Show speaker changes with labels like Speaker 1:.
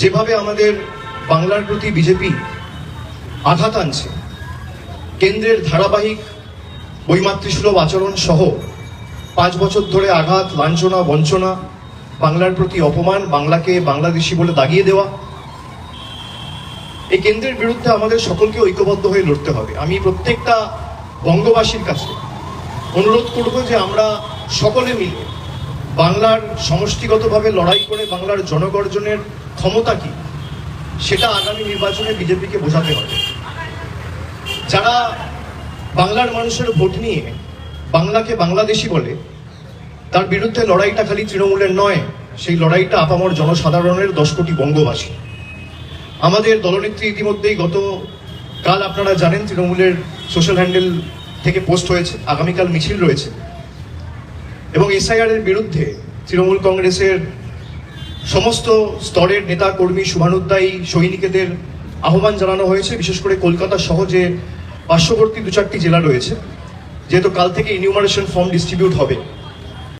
Speaker 1: যেভাবে আমাদের বাংলার প্রতি বিজেপি আঘাত আনছে, কেন্দ্রের ধারাবাহিক বৈমাতৃসুলভ আচরণ সহ পাঁচ বছর ধরে আঘাত, লাঞ্ছনা, বঞ্চনা, বাংলার প্রতি অপমান, বাংলাকে বাংলাদেশি বলে দাগিয়ে দেওয়া, এই কেন্দ্রের বিরুদ্ধে আমাদের সকলকে ঐক্যবদ্ধ হয়ে লড়তে হবে। আমি প্রত্যেকটা বঙ্গবাসীর কাছে অনুরোধ করব যে আমরা সকলে মিলে বাংলার সমষ্টিগতভাবে লড়াই করে বাংলার জনগর্জনের ক্ষমতা কি? সেটা আগামী নির্বাচনে বিজেপিকে বোঝাতে হবে। যারা বাংলার মানুষের ভোট নিয়ে বাংলাকে বাংলাদেশি বলে, তার বিরুদ্ধে লড়াইটা খালি তৃণমূলের নয়, সেই লড়াইটা আপামর জনসাধারণের দশ কোটি বঙ্গবাসী আমাদের দলনেত্রী ইতিমধ্যেই গত কাল আপনারা জানেন তৃণমূলের সোশ্যাল হ্যান্ডেল থেকে পোস্ট হয়েছে, আগামীকাল মিছিল রয়েছে। এবং এসআইআরের বিরুদ্ধে তৃণমূল কংগ্রেসের সমস্ত স্তরের নেতা কর্মী শুভানুদ্দায়ী সৈনিকেদের আহ্বান জানানো হয়েছে। বিশেষ করে কলকাতা সহ যে পার্শ্ববর্তী দু চারটি জেলা রয়েছে, যেহেতু কাল থেকে ইনিউমারেশন ফর্ম ডিস্ট্রিবিউট হবে।